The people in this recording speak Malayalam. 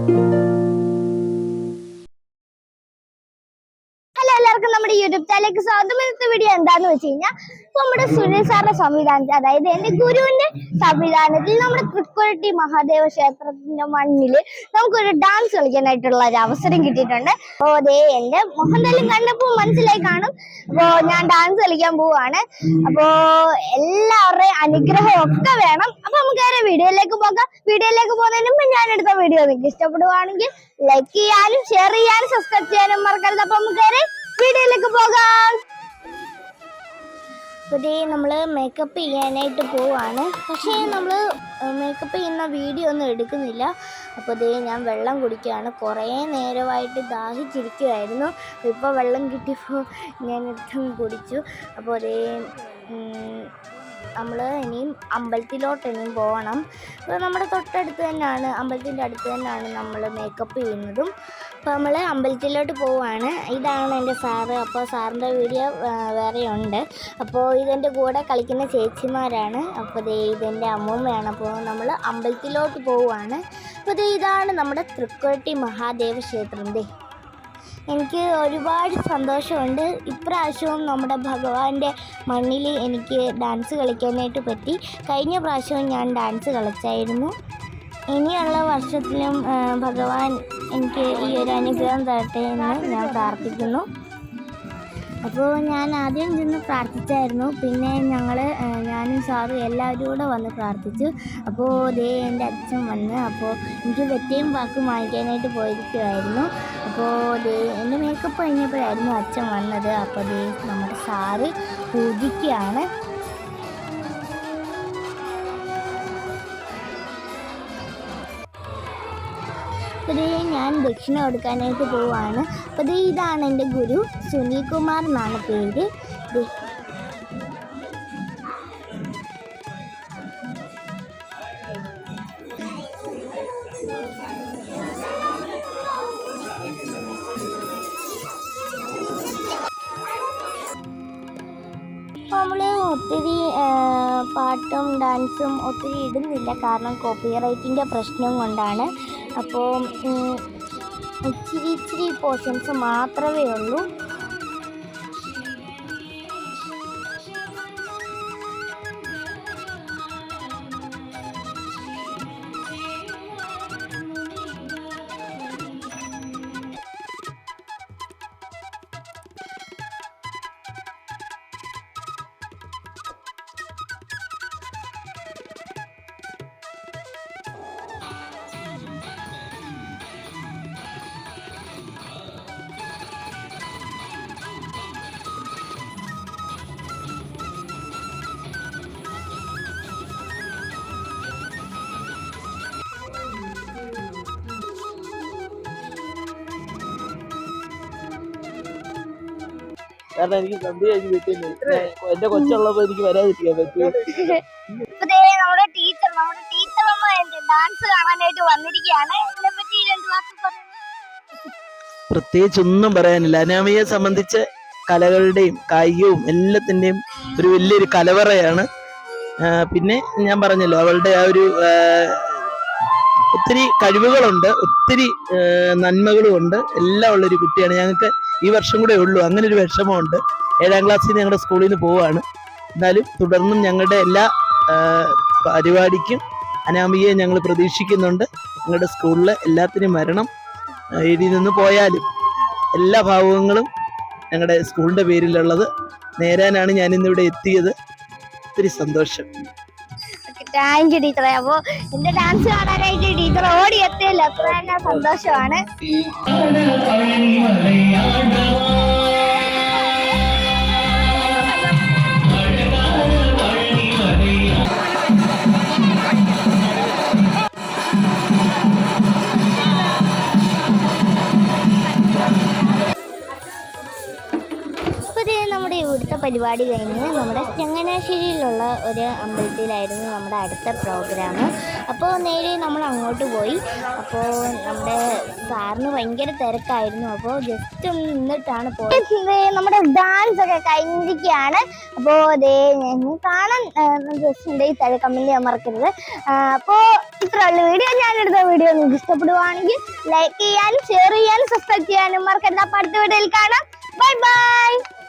ഹലോ എല്ലാവർക്കും നമ്മുടെ യൂട്യൂബ് ചാനലിലേക്ക് സ്വാഗതം. ഇന്നത്തെ വീഡിയോ എന്താന്ന് വെച്ച് കഴിഞ്ഞാൽ നമ്മുടെ സുനിൽ സാറിന്റെ സംവിധാനത്തിൽ അതായത് എന്റെ ഗുരുവിന്റെ സംവിധാനത്തിൽ നമ്മുടെ തൃക്കുരട്ടി മഹാദേവ ക്ഷേത്രത്തിന്റെ മണ്ണിൽ നമുക്കൊരു ഡാൻസ് കളിക്കാനായിട്ടുള്ള ഒരു അവസരം കിട്ടിയിട്ടുണ്ട്. അപ്പോ ദേ എന്റെ മുഖം കണ്ടപ്പോൾ മനസ്സിലായി കാണും. അപ്പോ ഞാൻ ഡാൻസ് കളിക്കാൻ പോവാണ്. അപ്പോ എല്ലാവരുടെയും അനുഗ്രഹം ഒക്കെ വേണം. അപ്പൊ നമുക്ക് നേരെ വീഡിയോയിലേക്ക് പോകാം. വീഡിയോയിലേക്ക് പോകുന്നതിന് മുമ്പ് ഞാൻ എടുത്ത വീഡിയോ നിങ്ങൾക്ക് ഇഷ്ടപ്പെടുവാണെങ്കിൽ ലൈക്ക് ചെയ്യാനും ഷെയർ ചെയ്യാനും സബ്സ്ക്രൈബ് ചെയ്യാനും മറക്കരുത്. അപ്പൊ നമുക്ക് നേരെ വീഡിയോയിലേക്ക് പോകാം. പുതിയ നമ്മൾ മേക്കപ്പ് ചെയ്യാനായിട്ട് പോവാണ്. പക്ഷേ നമ്മൾ മേക്കപ്പ് ചെയ്യുന്ന വീഡിയോ ഒന്നും എടുക്കുന്നില്ല. അപ്പോൾ ദേ ഞാൻ വെള്ളം കുടിക്കുകയാണ് കുറേ നേരമായിട്ട് ദാഹിച്ചിരിക്കുമായിരുന്നു ഇപ്പോൾ വെള്ളം കിട്ടിയപ്പോൾ ഞാൻ എടുത്തും കുടിച്ചു. അപ്പോൾ ദേ നമ്മൾ ഇനിയും അമ്പലത്തിലോട്ട് ഇനിയും പോകണം അപ്പോൾ നമ്മുടെ തൊട്ടടുത്ത് തന്നെയാണ്. അമ്പലത്തിന്റെ അടുത്ത് തന്നെയാണ് നമ്മൾ മേക്കപ്പ് ചെയ്യുന്നതും. അപ്പോൾ നമ്മൾ അമ്പലത്തിലോട്ട് പോവുകയാണ് ഇതാണ് എന്റെ സാറ്. അപ്പോൾ സാറിന്റെ വീഡിയോ വേറെ ഉണ്ട് അപ്പോൾ ഇതെന്റെ കൂടെ കളിക്കുന്ന ചേച്ചിമാരാണ്. അപ്പോൾ ദേ ഇതെന്റെ അമ്മൂമ്മയാണ്. അപ്പോൾ നമ്മൾ അമ്പലത്തിലോട്ട് പോവുകയാണ് അപ്പോൾ ദേ ഇതാണ് നമ്മുടെ തൃക്കോട്ടി മഹാദേവ ക്ഷേത്രം. ദേ എനിക്ക് ഒരുപാട് സന്തോഷമുണ്ട്. ഇപ്രാവശ്യവും നമ്മുടെ ഭഗവാന്റെ മണ്ണിൽ എനിക്ക് ഡാൻസ് കളിക്കാനായിട്ട് പറ്റി. കഴിഞ്ഞ പ്രാവശ്യവും ഞാൻ ഡാൻസ് കളിച്ചായിരുന്നു. ഇനിയുള്ള വർഷത്തിലും ഭഗവാൻ എനിക്ക് ഈ ഒരു അനുഗ്രഹം തരട്ടെ എന്ന് ഞാൻ പ്രാർത്ഥിക്കുന്നു. അപ്പോൾ ഞാൻ ആദ്യം ചെന്ന് പ്രാർത്ഥിച്ചായിരുന്നു. പിന്നെ ഞങ്ങൾ ഞാനും സാറും എല്ലാവരും കൂടെ വന്ന് പ്രാർത്ഥിച്ചു. അപ്പോൾ ദേ എന്റെ അച്ഛൻ വന്ന് അപ്പോൾ എനിക്ക് വെറ്റയും വാക്കും വാങ്ങിക്കാനായിട്ട് പോയിരിക്കുമായിരുന്നു അപ്പോൾ ദേ എന്റെ മേക്കപ്പ് കഴിഞ്ഞപ്പോഴായിരുന്നു അച്ഛൻ വന്നത്. അപ്പോൾ ദേ നമ്മുടെ സാറ് പൂജിക്കുകയാണ്. ദേ ഞാൻ ദക്ഷിണ കൊടുക്കാനായിട്ട് പോവാണ്. അപ്പോൾ ദേ ഇതാണ് എന്റെ ഗുരു സുനിൽ കുമാർ എന്നാണ് പേര്. ദേ നമ്മൾ ഒത്തിരി പാട്ടും ഡാൻസും ഒത്തിരി ഇടുന്നില്ല. കാരണം കോപ്പിറൈറ്റിന്റെ പ്രശ്നം കൊണ്ടാണ്. അപ്പോൾ ഇച്ചിരി ഇച്ചിരി പോർഷൻസ് മാത്രമേ ഉള്ളൂ. കാരണം എനിക്ക് സന്ധ്യ കഴിഞ്ഞ് വീട്ടിൽ നിന്ന് എന്റെ കൊച്ചുള്ളപ്പോ എനിക്ക് വരാതിരിക്കാൻ പറ്റും? ഇപ്പൊ ദേ നമ്മുടെ ടീച്ചർ നമ്മുടെ ടീച്ചർ അമ്മ ഡാൻസ് കാണാനായിട്ട് വന്നിരിക്കുകയാണ്. രണ്ട് വാക്ക് പറഞ്ഞു പ്രത്യേകിച്ച് ഒന്നും പറയാനില്ല. അനാമിയെ സംബന്ധിച്ച് കലകളുടെയും കായികവും എല്ലാത്തിന്റെയും ഒരു വലിയൊരു കലവറയാണ്. പിന്നെ ഞാൻ പറഞ്ഞല്ലോ അവളുടെ ആ ഒരു ഒത്തിരി കഴിവുകളുണ്ട് ഒത്തിരി നന്മകളുമുണ്ട്. നന്മകളും ഉണ്ട് എല്ലാം ഉള്ളൊരു കുട്ടിയാണ്. ഞങ്ങൾക്ക് ഈ വർഷം കൂടെ ഉള്ളൂ. അങ്ങനെ ഒരു വിഷമമുണ്ട്. ഏഴാം ക്ലാസ്സിൽ നിന്ന് ഞങ്ങളുടെ സ്കൂളിൽ നിന്ന് പോവുകയാണ് എന്നാലും തുടർന്നും ഞങ്ങളുടെ എല്ലാ പരിപാടിക്കും അനാമികയെ ഞങ്ങൾ പ്രതീക്ഷിക്കുന്നുണ്ട്. ഞങ്ങളുടെ സ്കൂളിലെ എല്ലാത്തിനും വരണം. ഇതിൽ നിന്ന് പോയാലും എല്ലാ ഭാവങ്ങളും ഞങ്ങളുടെ സ്കൂളിന്റെ പേരിലുള്ളത് നേരാനാണ് ഞാൻ ഇന്നിവിടെ എത്തിയത്. ഒത്തിരി സന്തോഷം. താങ്ക് യു ടീച്ചറെ അപ്പോ എന്റെ ഡാൻസ് കാണാനായിട്ട് ടീച്ചർ ഓടി എത്തിയല്ലോ. അത്ര തന്നെ സന്തോഷമാണ് പരിപാടി കഴിഞ്ഞ് നമ്മുടെ ചങ്ങനാശ്ശേരിയിലുള്ള ഒരു അമ്പലത്തിലായിരുന്നു നമ്മുടെ അടുത്ത പ്രോഗ്രാം. അപ്പോൾ നേരെ നമ്മൾ അങ്ങോട്ട് പോയി. അപ്പോൾ നമ്മുടെ സാറിന് ഭയങ്കര തിരക്കായിരുന്നു. അപ്പോൾ ജസ്റ്റ് ഒന്ന് നിന്നിട്ടാണ് പോയത്. നമ്മുടെ ഡാൻസ് ഒക്കെ കഴിഞ്ഞിരിക്കുകയാണ്. അപ്പോൾ അതേ കാണാൻ ജസ്റ്റ് ഈ തഴ കമന്റ് ചെയ്യാൻ മറക്കരുത്. അപ്പോൾ ഇത്രയുള്ള വീഡിയോ ഞാൻ എടുത്ത വീഡിയോ നിങ്ങൾക്ക് ഇഷ്ടപ്പെടുവാണെങ്കിൽ ലൈക്ക് ചെയ്യാനും ഷെയർ ചെയ്യാനും സബ്സ്ക്രൈബ് ചെയ്യാനും മറക്കരുത്. അപ്പോൾ അടുത്ത വീഡിയോയിൽ കാണാം. Bye bye